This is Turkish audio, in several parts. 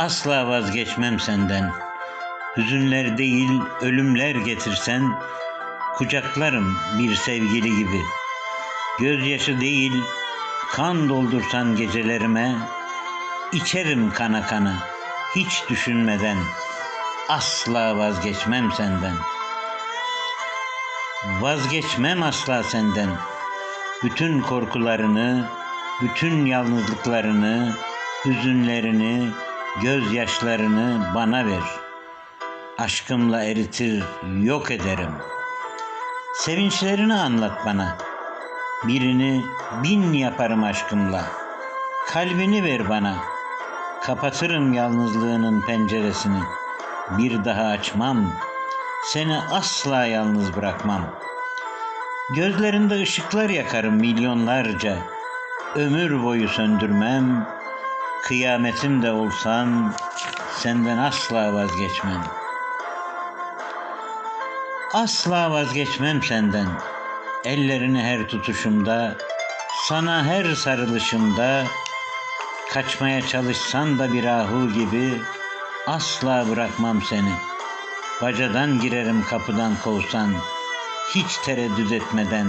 Asla vazgeçmem senden. Hüzünler değil ölümler getirsen kucaklarım bir sevgili gibi. Gözyaşı değil kan doldursan gecelerime içerim kana kana hiç düşünmeden asla vazgeçmem senden. Vazgeçmem asla senden. Bütün korkularını, bütün yalnızlıklarını, hüzünlerini, gözyaşlarını bana ver. Aşkımla eritir, yok ederim. Sevinçlerini anlat bana. Birini bin yaparım aşkımla. Kalbini ver bana. Kapatırım yalnızlığının penceresini. Bir daha açmam. Seni asla yalnız bırakmam. Gözlerinde ışıklar yakarım milyonlarca. Ömür boyu söndürmem. Kıyametim de olsan senden asla vazgeçmem. Asla vazgeçmem senden. Ellerini her tutuşumda, sana her sarılışımda, kaçmaya çalışsan da bir ahu gibi asla bırakmam seni. Bacadan girerim kapıdan kovsan, hiç tereddüt etmeden,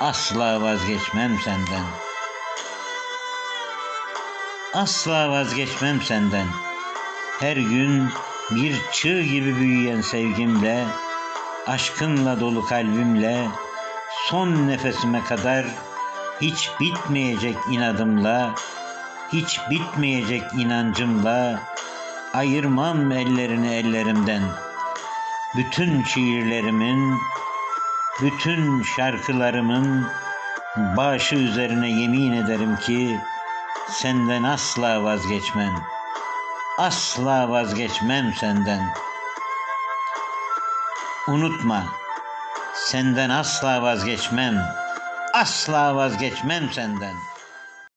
asla vazgeçmem senden. Asla vazgeçmem senden. Her gün bir çığ gibi büyüyen sevgimle, aşkınla dolu kalbimle, son nefesime kadar hiç bitmeyecek inadımla, hiç bitmeyecek inancımla ayırmam ellerini ellerimden. Bütün şiirlerimin, bütün şarkılarımın başı üzerine yemin ederim ki senden asla vazgeçmem. Asla vazgeçmem senden. Unutma, senden asla vazgeçmem. Asla vazgeçmem senden.